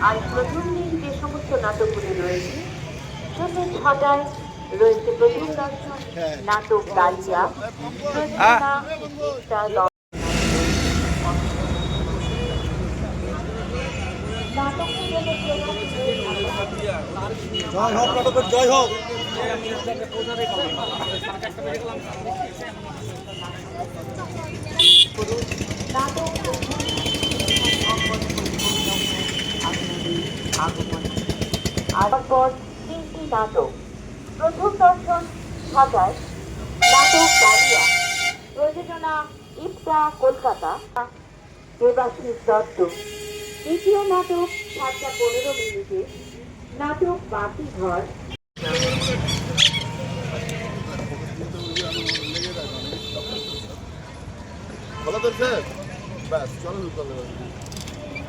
আর প্রথম দিন যে সমস্ত নাটকগুলি রয়েছে সন্ধ্যে ছটায় রয়েছে প্রথম দর্শন নাটক ডালিয়া জয় হোক নাটকের জয় হোক। নাটক আগমন। তারপর তিনটি নাটক। প্রথম দর্শন ছটায় নাটক ডালিয়া প্রযোজনা ইফতা কলকাতা, দেবাশিস দত্ত। দ্বিতীয় নাটক সাতটা পনেরো মিনিটে। নাটক বাতি ঘর। ভালো করছে ব্যাস, চলো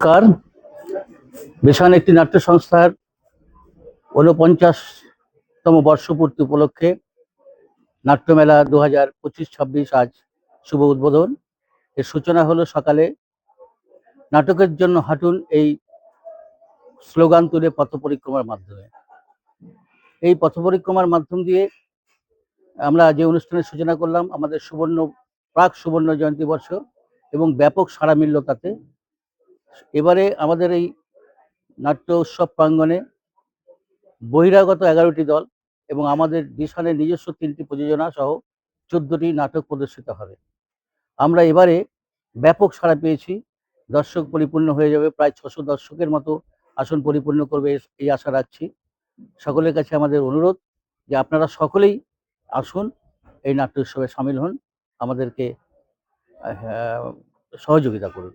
কার বেশান একটি নাট্য সংস্থার ঊনপঞ্চাশতম বর্ষপূর্তি উপলক্ষে নাট্যমেলা দু হাজার পঁচিশ ছাব্বিশ আজ শুভ উদ্বোধন। এর সূচনা হলো সকালে নাটকের জন্য হাঁটুন এই স্লোগান তুলে পথ পরিক্রমার মাধ্যমে। এই পথ পরিক্রমার মাধ্যম দিয়ে আমরা যে অনুষ্ঠানের সূচনা করলাম, আমাদের সুবর্ণ, প্রাক সুবর্ণ জয়ন্তী বর্ষ এবং ব্যাপক সাড়া মিলল তাতে। এবারে আমাদের এই নাট্য উৎসব প্রাঙ্গণে বহিরাগত এগারোটি দল এবং আমাদের বিশালের নিজস্ব তিনটি প্রযোজনা সহ চোদ্দটি নাটক প্রদর্শিত হবে। আমরা এবারে ব্যাপক সাড়া পেয়েছি। দর্শক পরিপূর্ণ হয়ে যাবে প্রায় ছশো দর্শকের মতো আসন পরিপূর্ণ করবে এই আশা রাখছি। সকলের কাছে আমাদের অনুরোধ যে আপনারা সকলেই আসুন এই নাট্য উৎসবে সামিল হন। আমাদেরকে আহ, সহযোগিতা করুন।